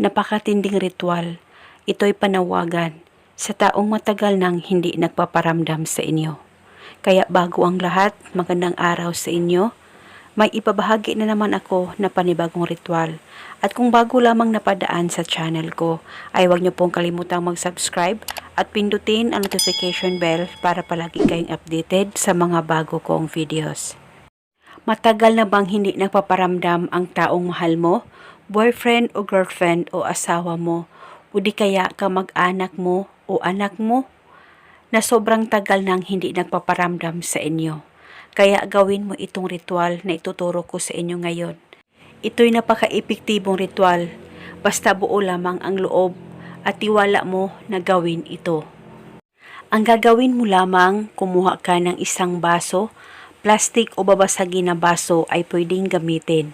Napakatinding ritual. Ito'y panawagan sa taong matagal nang hindi nagpaparamdam sa inyo. Kaya bago ang lahat, magandang araw sa inyo. May ibabahagi na naman ako na panibagong ritual. At kung bago lamang napadaan sa channel ko, ay huwag niyo pong kalimutang mag-subscribe at pindutin ang notification bell para palagi kayong updated sa mga bago kong videos. Matagal na bang hindi nagpaparamdam ang taong mahal mo, boyfriend o girlfriend o asawa mo, o di kaya kamag-anak mo o anak mo, na sobrang tagal nang hindi nagpaparamdam sa inyo. Kaya gawin mo itong ritual na ituturo ko sa inyo ngayon. Ito'y napaka-epektibong ritual, basta buo lamang ang loob at tiwala mo na gawin ito. Ang gagawin mo lamang, kumuha ka ng isang baso, plastic o babasagin na baso ay pwedeng gamitin.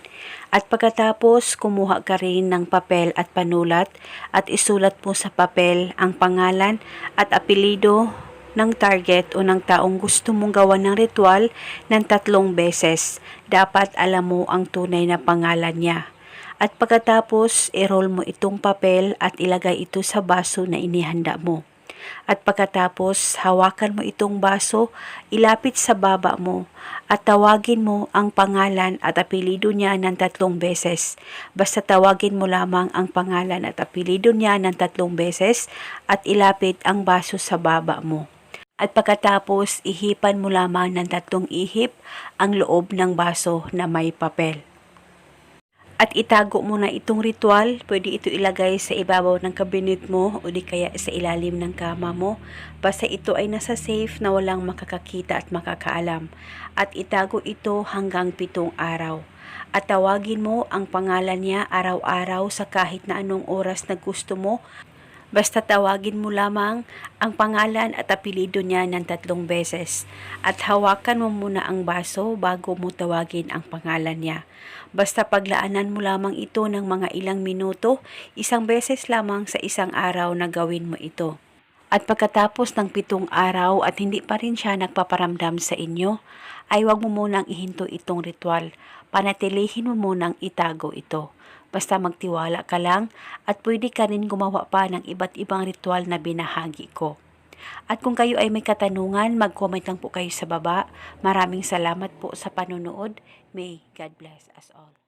At pagkatapos, kumuha ka rin ng papel at panulat at isulat mo sa papel ang pangalan at apelido ng target o ng taong gusto mong gawan ng ritual ng tatlong beses. Dapat alam mo ang tunay na pangalan niya. At pagkatapos, i-roll mo itong papel at ilagay ito sa baso na inihanda mo. At pagkatapos, hawakan mo itong baso, ilapit sa baba mo, at tawagin mo ang pangalan at apelido niya ng tatlong beses. Basta tawagin mo lamang ang pangalan at apelido niya ng tatlong beses at ilapit ang baso sa baba mo. At pagkatapos, ihipan mo lamang ng tatlong ihip ang loob ng baso na may papel. At itago mo na itong ritual, pwede ito ilagay sa ibabaw ng kabinet mo o di kaya sa ilalim ng kama mo. Basta ito ay nasa safe na walang makakakita at makakaalam. At itago ito hanggang pitong araw. At tawagin mo ang pangalan niya araw-araw sa kahit na anong oras na gusto mo Basta tawagin mo lamang ang pangalan at apelido niya ng tatlong beses at hawakan mo muna ang baso bago mo tawagin ang pangalan niya. Basta paglaanan mo lamang ito ng mga ilang minuto, isang beses lamang sa isang araw na gawin mo ito. At pagkatapos ng pitong araw at hindi pa rin siya nagpaparamdam sa inyo, ay huwag mo munang ihinto itong ritual. Panatilihin mo munang itago ito. Basta magtiwala ka lang at pwede ka rin gumawa pa ng iba't ibang ritual na binahagi ko. At kung kayo ay may katanungan, mag-comment lang po kayo sa baba. Maraming salamat po sa panonood. May God bless us all.